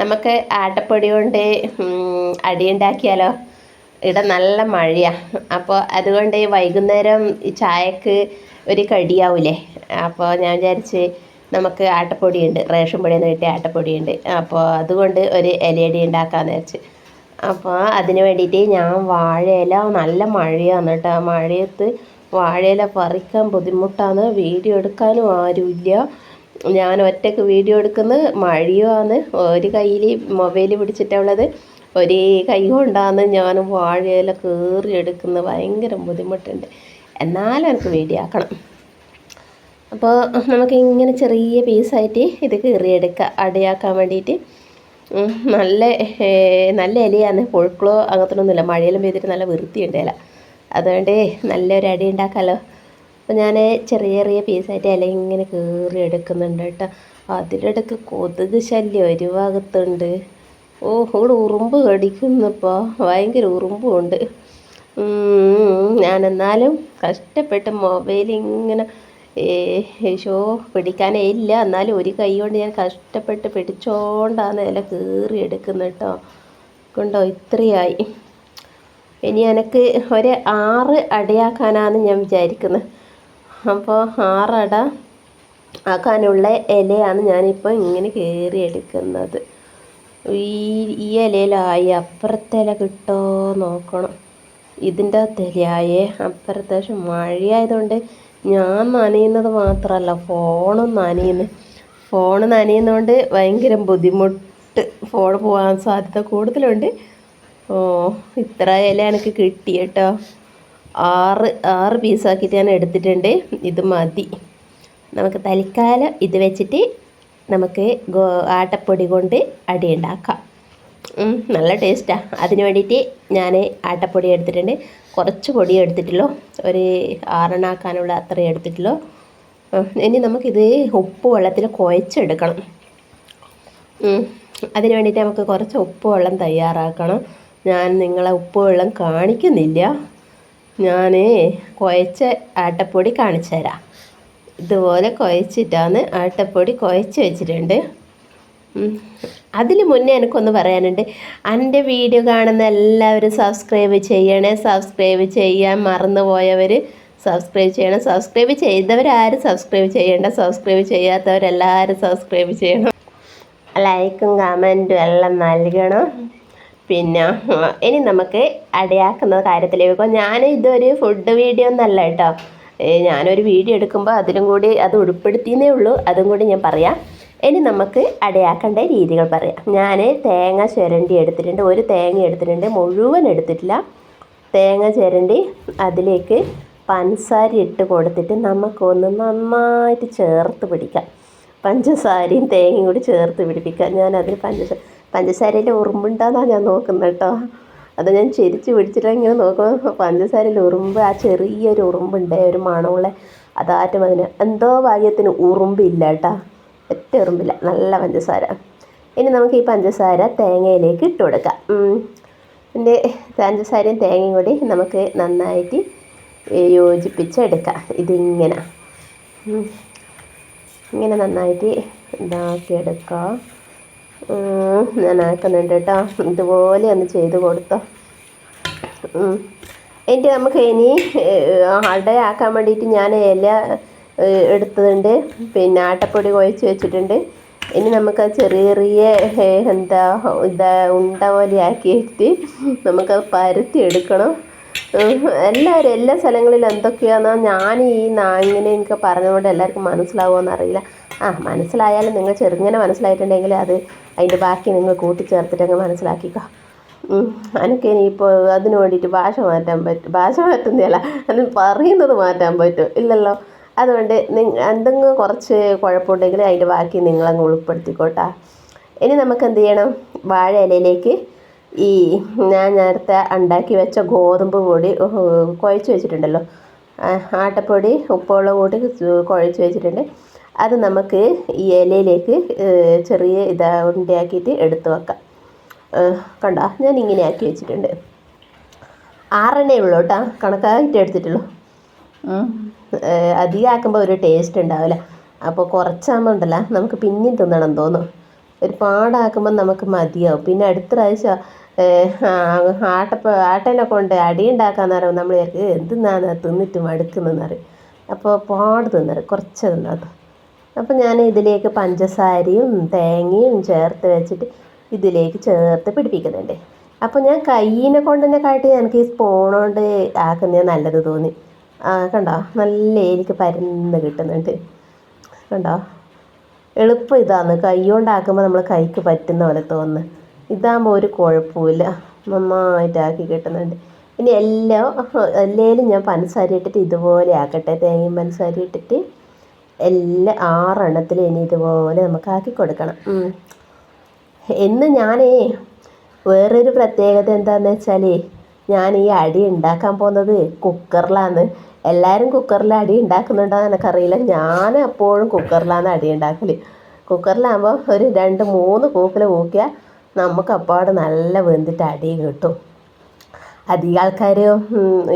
നമുക്ക് ആട്ടപ്പൊടി കൊണ്ട് അടി അടിയുണ്ടാക്കിയാലോ? ഇവിടെ നല്ല മഴയാണ് അപ്പോൾ അതുകൊണ്ട് വൈകുന്നേരം ചായക്ക് ഒരു കടിയാവൂലേ? അപ്പോൾ ഞാൻ വിചാരിച്ച് നമുക്ക് ആട്ടപ്പൊടിയുണ്ട്. റേഷൻ പൊടി എന്ന് കിട്ടിയ ആട്ടപ്പൊടിയുണ്ട്. അപ്പോൾ അതുകൊണ്ട് ഒരു ഇലയടി ഉണ്ടാക്കാമെന്ന് വിചാരിച്ച്. അപ്പോൾ അതിന് വേണ്ടിയിട്ട് ഞാൻ വാഴയില നല്ല മഴയാണ് കേട്ടോ. മഴയത്ത് വാഴയില പറിക്കാൻ ബുദ്ധിമുട്ടാണ്. വീഡിയോ എടുക്കാനും ആരുമില്ല. ഞാൻ ഒറ്റയ്ക്ക് വീഡിയോ എടുക്കുന്നത് മഴയുമാണ് ഒരു കയ്യിൽ മൊബൈൽ പിടിച്ചിട്ടുള്ളത് ഒരേ കൈ കൊണ്ടാണ് ഞാൻ വാഴയില കയറി എടുക്കുന്നത്. ഭയങ്കര ബുദ്ധിമുട്ടുണ്ട്. എന്നാലും എനിക്ക് വീഡിയോ ആക്കണം. അപ്പോൾ നമുക്ക് ഇങ്ങനെ ചെറിയ പീസായിട്ട് ഇത് കീറിയെടുക്കുക അടയാക്കാൻ വേണ്ടിയിട്ട്. നല്ല നല്ല ഇലയാണ്. പുഴുക്കളോ അങ്ങനത്തൊന്നുമില്ല മഴയെല്ലാം പെയ്തിട്ട് നല്ല വൃത്തിയുണ്ട് ഇല. അതുകൊണ്ട് നല്ലൊരു അടി ഉണ്ടാക്കാമല്ലോ അപ്പോൾ ഞാൻ ചെറിയ ചെറിയ പീസായിട്ട് ഇല ഇങ്ങനെ കീറി എടുക്കുന്നുണ്ട് കേട്ടോ. അതിലിടക്ക് കൊതുക് ശല്യം ഒരു ഭാഗത്തുണ്ട്. ഓ ഇവിടെ ഉറുമ്പ് കടിക്കുന്നിപ്പോൾ ഭയങ്കര ഉറുമ്പുണ്ട്. ഞാനെന്നാലും കഷ്ടപ്പെട്ട് മൊബൈൽ ഇങ്ങനെ ഷോ പിടിക്കാനേ ഇല്ല. എന്നാലും ഒരു കൈ കൊണ്ട് ഞാൻ കഷ്ടപ്പെട്ട് പിടിച്ചോണ്ടാണ് ഇല കീറി എടുക്കുന്നത് കേട്ടോ. കൊണ്ടോ ഇത്രയായി. ഇനി എനിക്ക് ഒരു ആറ് അടയാക്കാനാണ് ഞാൻ വിചാരിക്കുന്നത് അപ്പോൾ ആറട ആക്കാനുള്ള ഇലയാണ് ഞാനിപ്പോൾ ഇങ്ങനെ കയറി എടുക്കുന്നത്. ഈ ഈ ഇലയിലായി അപ്പുറത്തെ ഇല കിട്ടോ നോക്കണം. ഇതിന്റെ അകത്തിലയായേ അപ്പുറത്തെ മഴയായതുകൊണ്ട് ഞാൻ നനയുന്നത് മാത്രമല്ല ഫോണും നനയുന്നു. ഫോൺ നനയുന്നതുകൊണ്ട് ഭയങ്കര ബുദ്ധിമുട്ട്. ഫോൺ പോകാൻ സാധ്യത കൂടുതലുണ്ട്. ഓ ഇത്ര ഇല എനിക്ക് കിട്ടി കേട്ടോ ആറ് ആറ് പീസാക്കിയിട്ട് ഞാൻ എടുത്തിട്ടുണ്ട്. ഇത് മതി. നമുക്ക് തൽക്കാലം ഇത് വെച്ചിട്ട് നമുക്ക് ഗോ ആട്ടപ്പൊടി കൊണ്ട് അടി ഉണ്ടാക്കാം. നല്ല ടേസ്റ്റാണ് അതിന് വേണ്ടിയിട്ട് ഞാൻ ആട്ടപ്പൊടി എടുത്തിട്ടുണ്ട്. കുറച്ച് പൊടി എടുത്തിട്ടുള്ളൂ. ഒരു ആറെണ്ണാക്കാനുള്ള അത്രയും എടുത്തിട്ടുള്ളൂ. ഇനി നമുക്കിത് ഉപ്പ് വെള്ളത്തിൽ കുഴച്ചെടുക്കണം. അതിന് വേണ്ടിയിട്ട് നമുക്ക് കുറച്ച് ഉപ്പ് വെള്ളം തയ്യാറാക്കണം. ഞാൻ നിങ്ങളെ ഉപ്പ് വെള്ളം കാണിക്കുന്നില്ല. ഞാൻ കുഴച്ച ആട്ടപ്പൊടി കാണിച്ചു തരാം ഇതുപോലെ കുഴച്ചിട്ടാണ് ആട്ടപ്പൊടി കുഴച്ച് വെച്ചിട്ടുണ്ട്. അതിന് മുന്നേ എനിക്കൊന്ന് പറയാനുണ്ട്. എന്റെ വീഡിയോ കാണുന്ന എല്ലാവരും സബ്സ്ക്രൈബ് ചെയ്യണേ സബ്സ്ക്രൈബ് ചെയ്യാൻ മറന്നുപോയവർ സബ്സ്ക്രൈബ് ചെയ്യണം. സബ്സ്ക്രൈബ് ചെയ്തവരാരും സബ്സ്ക്രൈബ് ചെയ്യേണ്ട സബ്സ്ക്രൈബ് ചെയ്യാത്തവരെല്ലാവരും സബ്സ്ക്രൈബ് ചെയ്യണം. ലൈക്കും കമന്റും എല്ലാം നൽകണം. പിന്നെ ഇനി നമുക്ക് അടയാക്കുന്ന കാര്യത്തിലേക്ക് പോകാം. ഞാൻ ഇതൊരു ഫുഡ് വീഡിയോ ഒന്നല്ല കേട്ടോ. ഞാനൊരു വീഡിയോ എടുക്കുമ്പോൾ അതിലും കൂടി അത് ഉൾപ്പെടുത്തിയെന്നേ ഉള്ളൂ. അതും കൂടി ഞാൻ പറയാം. ഇനി നമുക്ക് അടയാക്കേണ്ട രീതികൾ പറയാം. ഞാൻ തേങ്ങ ചുരണ്ടി എടുത്തിട്ടുണ്ട്. ഒരു തേങ്ങ എടുത്തിട്ടുണ്ട്. മുഴുവൻ എടുത്തിട്ടില്ല. തേങ്ങ ചുരണ്ടി അതിലേക്ക് പഞ്ചസാര ഇട്ട് കൊടുത്തിട്ട് നമുക്കൊന്ന് നന്നായിട്ട് ചേർത്ത് പിടിക്കാം. പഞ്ചസാരയും തേങ്ങയും കൂടി ചേർത്ത് പിടിപ്പിക്കാം. ഞാൻ അതിൽ പഞ്ചസാര പഞ്ചസാരയിൽ ഉറുമ്പുണ്ടോന്നാണ് ഞാൻ നോക്കുന്നത് കേട്ടോ അത് ഞാൻ ചിരിച്ച് പിടിച്ചിട്ട് ഇങ്ങനെ നോക്കുമ്പോൾ പഞ്ചസാരയിൽ ഉറുമ്പ് ആ ചെറിയൊരു ഉറുമ്പുണ്ട് ഒരു മണമുള്ള അതാറ്റം അതിന് എന്തോ ഭാഗ്യത്തിന് ഉറുമ്പില്ല കേട്ടോ ഒറ്റ ഉറുമ്പില്ല നല്ല പഞ്ചസാര. ഇനി നമുക്ക് ഈ പഞ്ചസാര തേങ്ങയിലേക്ക് ഇട്ട് കൊടുക്കാം. എന്റെ പഞ്ചസാരയും തേങ്ങയും കൂടി നമുക്ക് നന്നായിട്ട് യോജിപ്പിച്ചെടുക്കാം. ഇതിങ്ങനെ. ഇങ്ങനെ നന്നായിട്ട് ഇതാക്കിയെടുക്കാം. ഞാൻ ആക്കുന്നുണ്ട് കേട്ടോ. ഇതുപോലെ ഒന്ന് ചെയ്ത് കൊടുത്തോ. എന്നിട്ട് നമുക്ക് ഇനി അടയാക്കാൻ വേണ്ടിയിട്ട് ഞാൻ ഇല എടുത്തതുണ്ട്. പിന്നെ ആട്ടപ്പൊടി കുഴച്ച് വെച്ചിട്ടുണ്ട്. ഇനി നമുക്ക് ചെറിയ ചെറിയ എന്താ ഇതാ ഉണ്ട പോലെ ആക്കിയിട്ട് നമുക്ക് പരത്തി എടുക്കണം. എല്ലാവരും എല്ലാ സ്ഥലങ്ങളിലും എന്തൊക്കെയാണെന്നോ ഞാൻ ഈ നാ- ഇങ്ങനെ എനിക്ക് പറഞ്ഞുകൊണ്ട് എല്ലാവർക്കും മനസ്സിലാവുമോ അറിയില്ല ആ മനസ്സിലായാലും നിങ്ങൾ ചെറുങ്ങനെ മനസ്സിലായിട്ടുണ്ടെങ്കിൽ അത് അതിന്റെ ബാക്കി നിങ്ങൾ കൂട്ടിച്ചേർത്തിട്ട് അങ്ങ് മനസ്സിലാക്കിക്കോ. എനിക്ക് ഇനിയിപ്പോൾ അതിന് വേണ്ടിയിട്ട് ഭാഷ മാറ്റാൻ പറ്റും ഭാഷ മാറ്റുന്നതല്ല അത് പറയുന്നത് മാറ്റാൻ പറ്റും ഇല്ലല്ലോ? അതുകൊണ്ട് എന്തെങ്കിലും കുറച്ച് കുഴപ്പമുണ്ടെങ്കിൽ അതിന്റെ ബാക്കി നിങ്ങളങ്ങ് ഉൾപ്പെടുത്തിക്കോട്ടാ. ഇനി നമുക്ക് എന്ത് ചെയ്യണം? വാഴ ഇലയിലേക്ക് ഈ ഞാൻ നേരത്തെ ഉണ്ടാക്കി വെച്ച ഗോതമ്പ് പൊടി കുഴച്ച് വെച്ചിട്ടുണ്ടല്ലോ. ആട്ടപ്പൊടി ഉപ്പുവെള്ളം കൂട്ടി കുഴച്ച് വെച്ചിട്ടുണ്ട്. അത് നമുക്ക് ഈ ഇലയിലേക്ക് ചെറിയ ഇതാ ഉണ്ടയാക്കിയിട്ട് എടുത്ത് വെക്കാം. കണ്ടോ? ഞാൻ ഇങ്ങനെ ആക്കി വെച്ചിട്ടുണ്ട്. ആറെണ്ണേ ഉള്ളൂ കേട്ടോ. കണക്കായിട്ട് എടുത്തിട്ടുള്ളൂ. ഉം. അധികം ആക്കുമ്പോൾ ഒരു ടേസ്റ്റ് ഉണ്ടാവില്ല. അപ്പോൾ കുറച്ചാകുമ്പോൾ ഉണ്ടല്ലോ നമുക്ക് പിന്നെയും തിന്നണം തോന്നും. ഒരുപാടാക്കുമ്പോൾ നമുക്ക് മതിയാവും. പിന്നെ അടുത്ത പ്രാവശ്യം ആട്ടപ്പ ആട്ടനെ കൊണ്ട് അടി ഉണ്ടാക്കാന്ന് പറയുമ്പോൾ നമ്മൾ എന്തിനാണ് തിന്നിട്ട് മടുക്കുന്നതെന്ന് അറിയും അപ്പോൾ പാട് തിന്നറ് കുറച്ച് തിന്നത് അപ്പോൾ ഞാൻ ഇതിലേക്ക് പഞ്ചസാരയും തേങ്ങയും ചേർത്ത് വെച്ചിട്ട് ഇതിലേക്ക് ചേർത്ത് പിടിപ്പിക്കുന്നുണ്ട്. അപ്പോൾ ഞാൻ കയ്യിനെ കൊണ്ട് തന്നെ കാട്ടി എനിക്ക് ഈ സ്പൂൺ കൊണ്ട് ആക്കുന്നത് നല്ലത് തോന്നി. കണ്ടോ? നല്ല എനിക്ക് പരന്ന് കിട്ടുന്നുണ്ട്. കണ്ടോ? എളുപ്പം ഇതാണ് കൈ കൊണ്ടാക്കുമ്പോൾ നമ്മൾ കൈക്ക് പറ്റുന്ന പോലെ തോന്നുന്നു ഇതാകുമ്പോൾ ഒരു കുഴപ്പമില്ല നന്നായിട്ടാക്കി കിട്ടുന്നുണ്ട്. ഇനി എല്ലാം എല്ലാവരും ഞാൻ പഞ്ചസാര ഇട്ടിട്ട് ഇതുപോലെ ആക്കട്ടെ. തേങ്ങയും പഞ്ചസാര ഇട്ടിട്ട് എല്ലാ ആറെണ്ണത്തിൽ ഇനി ഇതുപോലെ നമുക്ക് ആക്കി കൊടുക്കണം. എന്ന് ഞാനേ വേറൊരു പ്രത്യേകത എന്താണെന്ന് വെച്ചാൽ ഞാൻ ഈ അടി ഉണ്ടാക്കാൻ പോകുന്നത് കുക്കറിലാണ്. എല്ലാവരും കുക്കറിൽ അടി ഉണ്ടാക്കുന്നുണ്ടോ എനിക്കറിയില്ല. ഞാൻ എപ്പോഴും കുക്കറിലാണ് അടി ഉണ്ടാക്കൽ കുക്കറിലാകുമ്പോൾ ഒരു രണ്ട് മൂന്ന് കൂക്കിൽ കൂക്കിയാൽ നമുക്ക് അപ്പാട് നല്ല വെന്തിട്ട് അടി കിട്ടും. അധികം ആൾക്കാർ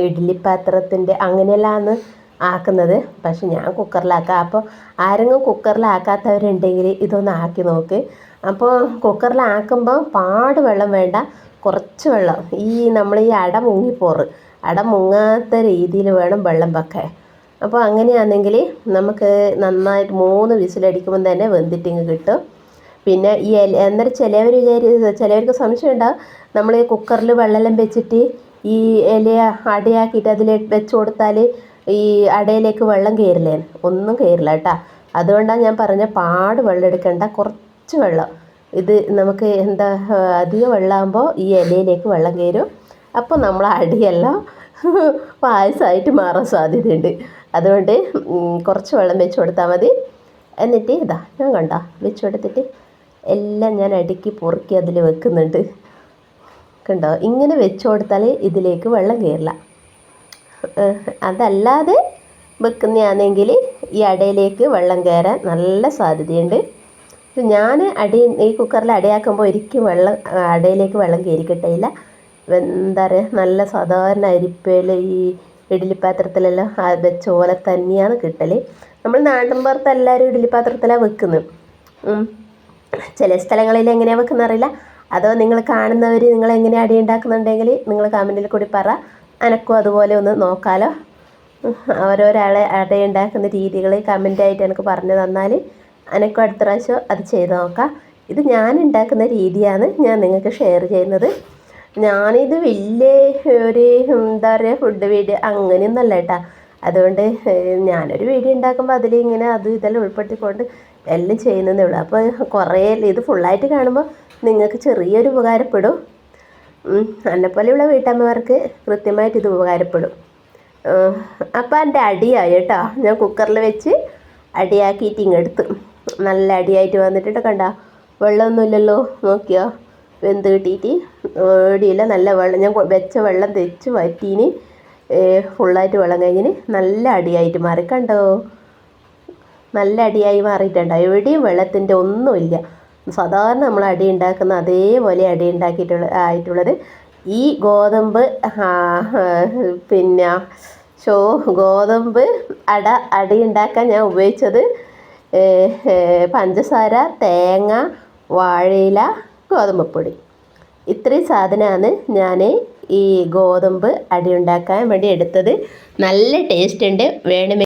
ഇഡ്ഡലി പാത്രത്തിന്റെ അങ്ങനെയെല്ലാമാണ് ആക്കുന്നത്. പക്ഷെ ഞാൻ കുക്കറിലാക്കാം. അപ്പോൾ ആരെങ്കിലും കുക്കറിലാക്കാത്തവരുണ്ടെങ്കിൽ ഇതൊന്ന് ആക്കി നോക്ക്. അപ്പോൾ കുക്കറിലാക്കുമ്പോൾ പാട് വെള്ളം വേണ്ട. കുറച്ച് വെള്ളം. ഈ നമ്മൾ ഈ അട മുങ്ങിപ്പോറ്. അട മുങ്ങാത്ത രീതിയിൽ വേണം വെള്ളം വെക്കാൻ. അപ്പോൾ അങ്ങനെയാണെങ്കിൽ നമുക്ക് നന്നായിട്ട് മൂന്ന് വിസിലടിക്കുമ്പോൾ തന്നെ വെന്തിട്ടിങ് കിട്ടും. പിന്നെ ഈ ഇല അന്നേരം ചിലവർ വിചാരി ചിലവർക്ക് സംശയം നമ്മൾ ഈ കുക്കറിൽ വെള്ളമെല്ലാം വെച്ചിട്ട് ഈ ഇല അടയാക്കിയിട്ട് അതിൽ വെച്ച് കൊടുത്താൽ ഈ അടയിലേക്ക് വെള്ളം കയറില്ലേ? ഒന്നും കയറില്ല കേട്ടോ. അതുകൊണ്ടാണ് ഞാൻ പറഞ്ഞ പാട് വെള്ളം എടുക്കേണ്ട കുറച്ച് വെള്ളം. ഇത് നമുക്ക് എന്താ അധികം വെള്ളമാകുമ്പോൾ ഈ ഇലയിലേക്ക് വെള്ളം കയറും. അപ്പോൾ നമ്മൾ അടിയെല്ലാം പായസമായിട്ട് മാറാൻ സാധ്യതയുണ്ട്. അതുകൊണ്ട് കുറച്ച് വെള്ളം വെച്ച് കൊടുത്താൽ മതി. എന്നിട്ട് ഇതാ ഞാൻ കണ്ട വെച്ച് കൊടുത്തിട്ട് എല്ലാം ഞാൻ അടുക്കി പൊറുക്കി അതിൽ വെക്കുന്നുണ്ട്. കണ്ടോ? ഇങ്ങനെ വെച്ച് കൊടുത്താൽ ഇതിലേക്ക് വെള്ളം കയറില്ല. അതല്ലാതെ വെക്കുന്നതാണെങ്കിൽ ഈ അടയിലേക്ക് വെള്ളം കയറാൻ നല്ല സാധ്യതയുണ്ട്. ഞാൻ അടി ഈ കുക്കറിൽ അടയാക്കുമ്പോൾ ഒരിക്കലും വെള്ളം അടയിലേക്ക് വെള്ളം കയറി കിട്ടില്ല എന്താ പറയുക നല്ല സാധാരണ അരിപ്പയിൽ ഈ ഇഡ്ഡലി പാത്രത്തിലെല്ലാം വെച്ച തന്നെയാണ് കിട്ടൽ. നമ്മൾ നാട്ടിൻ പുറത്ത് എല്ലാവരും ഇഡ്ഡലി വെക്കുന്നത്. ചില സ്ഥലങ്ങളിൽ എങ്ങനെയാണ് വെക്കുന്നത് അറിയില്ല. അതോ നിങ്ങൾ കാണുന്നവർ നിങ്ങൾ എങ്ങനെ അടി ഉണ്ടാക്കുന്നുണ്ടെങ്കിൽ നിങ്ങൾ കമന്റിൽ കൂടി പറ. എനക്കും അതുപോലെ ഒന്ന് നോക്കാമല്ലോ ഓരോരാളെ അടയുണ്ടാക്കുന്ന രീതികൾ കമന്റായിട്ട് എനിക്ക് പറഞ്ഞു തന്നാൽ എനക്കും അടുത്ത പ്രാവശ്യം അത് ചെയ്ത് നോക്കാം. ഇത് ഞാൻ ഉണ്ടാക്കുന്ന രീതിയാണ് ഞാൻ നിങ്ങൾക്ക് ഷെയർ ചെയ്യുന്നത്. ഞാനിത് വലിയ ഒരു എന്താ പറയുക ഫുഡ് വീഡിയോ അങ്ങനെയൊന്നല്ല കേട്ടോ. അതുകൊണ്ട് ഞാനൊരു വീഡിയോ ഉണ്ടാക്കുമ്പോൾ അതിൽ ഇങ്ങനെ അതും ഇതെല്ലാം ഉൾപ്പെടുത്തിക്കൊണ്ട് എല്ലാം ചെയ്യുന്നതേ ഉള്ളൂ. അപ്പോൾ കുറേ ഇത് ഫുള്ളായിട്ട് കാണുമ്പോൾ നിങ്ങൾക്ക് ചെറിയൊരു ഉപകാരപ്പെടും. എന്നെപ്പോലെയുള്ള വീട്ടമ്മമാർക്ക് കൃത്യമായിട്ട് ഇത് ഉപകാരപ്പെടും. അപ്പോൾ എന്റെ അടിയായി കേട്ടോ. ഞാൻ കുക്കറിൽ വെച്ച് അടിയാക്കിയിട്ട് ഇങ്ങെടുത്ത്. നല്ല അടിയായിട്ട് വന്നിട്ടുണ്ട് കണ്ട. വെള്ളമൊന്നുമില്ലല്ലോ നോക്കിയോ? വെന്ത് കിട്ടിയിട്ട്. ഓടിയില്ല നല്ല വെള്ളം. ഞാൻ വെച്ച വെള്ളം തെച്ച് വറ്റീന് ഫുള്ളായിട്ട് വെള്ളം കഴിഞ്ഞിന്. നല്ല അടിയായിട്ട് മാറി. കണ്ടോ? നല്ല അടിയായി മാറിയിട്ടുണ്ടോ എവിടെയും വെള്ളത്തിന്റെ ഒന്നുമില്ല. സാധാരണ നമ്മൾ അടി ഉണ്ടാക്കുന്ന അതേപോലെ അടി ഉണ്ടാക്കിയിട്ടുള്ള ആയിട്ടുള്ളത് ഈ ഗോതമ്പ് പിന്നെ ഷോ ഗോതമ്പ് അട അടി ഉണ്ടാക്കാൻ ഞാൻ ഉപയോഗിച്ചത് പഞ്ചസാര തേങ്ങ വാഴയില ഗോതമ്പ് പൊടി ഇത്രയും സാധനമാണ് ഞാൻ ഈ ഗോതമ്പ് അടി ഉണ്ടാക്കാൻ വേണ്ടി എടുത്തത്. നല്ല ടേസ്റ്റ് ഉണ്ട്. വേണമെങ്കിൽ